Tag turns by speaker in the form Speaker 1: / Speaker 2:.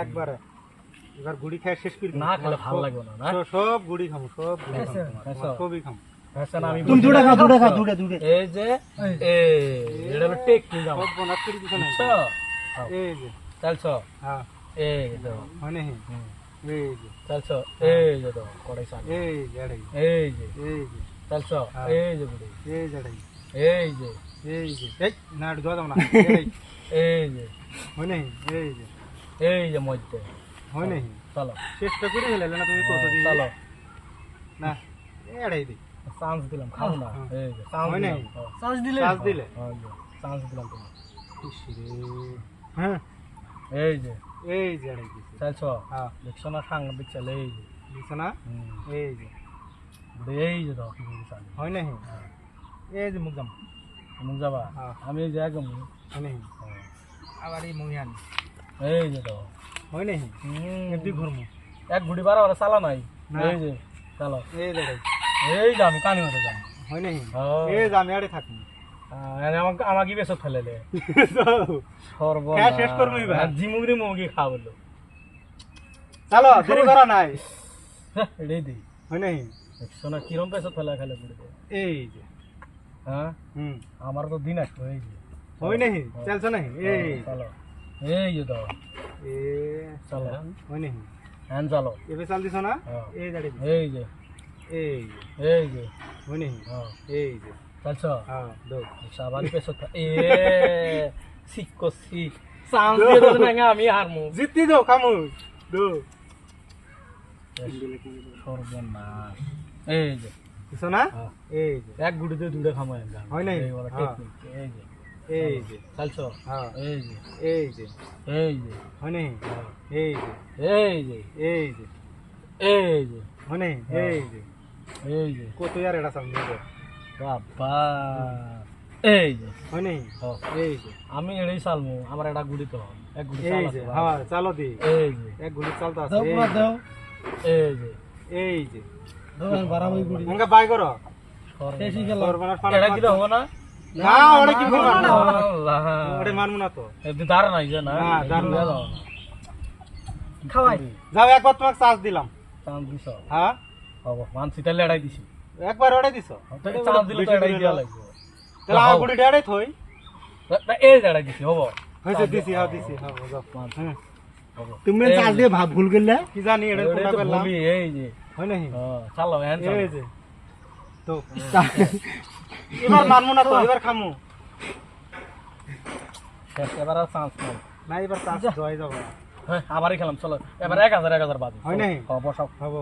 Speaker 1: একবারে। এবার গুড়ি খাই শেষ করি।
Speaker 2: না খেলে ভালো লাগবে না না?
Speaker 1: সব- গুড়ি খামো সব
Speaker 2: খাইছো?
Speaker 1: তোমার। সবই খামো।
Speaker 2: হ্যাঁ, আমি
Speaker 1: তুমি
Speaker 2: বুঝি
Speaker 1: দুটা
Speaker 2: না।
Speaker 1: খাও দুটা খাও দুটা দুটা
Speaker 2: এই যে এই
Speaker 1: যে।
Speaker 2: চালছো
Speaker 1: হ্যাঁ।
Speaker 2: এই যে
Speaker 1: হয়
Speaker 2: হুম।
Speaker 1: এই যে।
Speaker 2: চালছো এই যে দাও। কড়াই চাল
Speaker 1: এই যে
Speaker 2: এই যে।
Speaker 1: এই যে।
Speaker 2: চালছো
Speaker 1: হ্যাঁ।
Speaker 2: এই যে বুড়ি
Speaker 1: এই যে
Speaker 2: এই যে।
Speaker 1: এই যে। এই না একটু দেওয়া যাব না।
Speaker 2: এই যে
Speaker 1: হয় নাহি এই যে।
Speaker 2: এই যে মধ্যে।
Speaker 1: হয় নাহি
Speaker 2: চলো।
Speaker 1: চেষ্টা করে হেলে না তুমি কত দিন
Speaker 2: চলো।
Speaker 1: না এড়াই দি।
Speaker 2: চান্স দিলাম খাও না।
Speaker 1: হ্যাঁ।
Speaker 2: এই যে চান্স
Speaker 1: হয়। নাই?
Speaker 2: চান্স দিলে।
Speaker 1: চান্স দিলে?
Speaker 2: চান্স দিলাম তোমার।
Speaker 1: হ্যাঁ।
Speaker 2: এই যে।
Speaker 1: এই যে
Speaker 2: চালছো
Speaker 1: হ্যাঁ।
Speaker 2: দেখছ না সাংঘাতিক চাল এই যে।
Speaker 1: দিছো না এই যে।
Speaker 2: এই যে চাল
Speaker 1: হয় নাহি এই যে মুখ যাম
Speaker 2: তুমি যাবা?
Speaker 1: হ্যাঁ।
Speaker 2: আমি এই যে একদম
Speaker 1: হয় নাহি আবার এই মহিয়ান
Speaker 2: এই যে দাও
Speaker 1: হয় নাহি এমনি ঘুরমু।
Speaker 2: এক ঘুড়ি বারো বারো চালা নাই? এই যে চালো।
Speaker 1: এই যে।
Speaker 2: এই যে আমি কানি মতো যাম।
Speaker 1: হয় নাহি
Speaker 2: হ্যাঁ।
Speaker 1: এই যে আমি এড়ে থাকব
Speaker 2: আমাকে আমাকে বেসত ফেলে দে সর্ব
Speaker 1: হ্যাঁ, শেষ করব।
Speaker 2: জিমুগরি মুগি খাওয়ালো
Speaker 1: চলো দেরি করা নাই।
Speaker 2: দিই
Speaker 1: হয় নাহি
Speaker 2: দেখছ না কিরম পেসত ফেলা খেলে
Speaker 1: এই যে।
Speaker 2: হ্যাঁ?
Speaker 1: হুম।
Speaker 2: আমার তো দিন আসতো এই যে।
Speaker 1: হয় নাহি চলছো নাহি এই।
Speaker 2: চলো। এই যে দাও।
Speaker 1: এ
Speaker 2: চলো।
Speaker 1: হয় নাহি
Speaker 2: হ্যাঁ চলো।
Speaker 1: এবে চাল দিছো না
Speaker 2: হ্যাঁ।
Speaker 1: এই দাঁড়ি
Speaker 2: এই যে।
Speaker 1: এই
Speaker 2: এই যে।
Speaker 1: হয় নাহি
Speaker 2: হ্যাঁ।
Speaker 1: এই যে।
Speaker 2: আমি হারমু
Speaker 1: জিতি দো খামু দো
Speaker 2: সর্বনাশ এই যে
Speaker 1: দিছো না। এই যে
Speaker 2: এক গুড়িতে দুটো খামো একদম
Speaker 1: হয় নাই?
Speaker 2: এই। টেকনিক এই যে
Speaker 1: এই যে
Speaker 2: চলছো
Speaker 1: হ্যাঁ
Speaker 2: এই যে
Speaker 1: এই যে
Speaker 2: এই যে
Speaker 1: হয় নাহি। এই যে
Speaker 2: এই যে
Speaker 1: এই যে
Speaker 2: এই যে
Speaker 1: হয় নাহি। এই যে
Speaker 2: এই যে
Speaker 1: কত এটা সামনে
Speaker 2: বাবা এই যে
Speaker 1: হয়
Speaker 2: হ্যাঁ।
Speaker 1: এই যে
Speaker 2: আমি এড়েই চালমু আমার একটা গুড়ি তো এক গুড়ি চাল
Speaker 1: এই যে হ্যাঁ চালো দি
Speaker 2: এই যে
Speaker 1: এক গুলি চালতো আছে
Speaker 2: দাও
Speaker 1: এই
Speaker 2: পুরা
Speaker 1: যে,
Speaker 2: দাও এই যে
Speaker 1: এই যে
Speaker 2: বাড়াবই গুড়ি
Speaker 1: মনকা বাই করো
Speaker 2: শেষি গেল এটা কি দাও না
Speaker 1: না ওরে কি করবা
Speaker 2: আল্লাহ
Speaker 1: ওরে মানমু না তো
Speaker 2: এমনি দাঁড়া নাই যে না
Speaker 1: না, দাঁড় না। খাওয়াই যাও একবার তোমাকে চার্জ দিলাম
Speaker 2: চান্স দিছ
Speaker 1: হ্যাঁ
Speaker 2: হব তাহলে এড়াই দিছি
Speaker 1: একবার ওরে দিছো?
Speaker 2: চান্স দিলে তো এড়াই দিয়া লাগবে।
Speaker 1: তাহলে আমার গুড়ি ডেড়াই থই।
Speaker 2: না, যে এড়াই দিছি হব।
Speaker 1: হয়েছে দিছি হ্যাঁ দিছি হ্যাঁ যাও। হ্যাঁ। তুমি
Speaker 2: যে।
Speaker 1: দিয়ে ভাব ভুল করলে? কি জানি এটা
Speaker 2: এটাই
Speaker 1: করলাম।
Speaker 2: এই যে।
Speaker 1: হয় নাহি
Speaker 2: হ্যাঁ, চালো হ্যাঁ
Speaker 1: এই যে। তো এবার মানমু না তো এবার খামু।
Speaker 2: এবার আর চান্স নাই।
Speaker 1: না এবার চার্জ জয় যাব
Speaker 2: হ্যাঁ আবারই খেলাম চলো। এবার এক হাজার এক হাজার বাজে
Speaker 1: হয় নাই?
Speaker 2: হ্যাঁ, বসাও
Speaker 1: হব।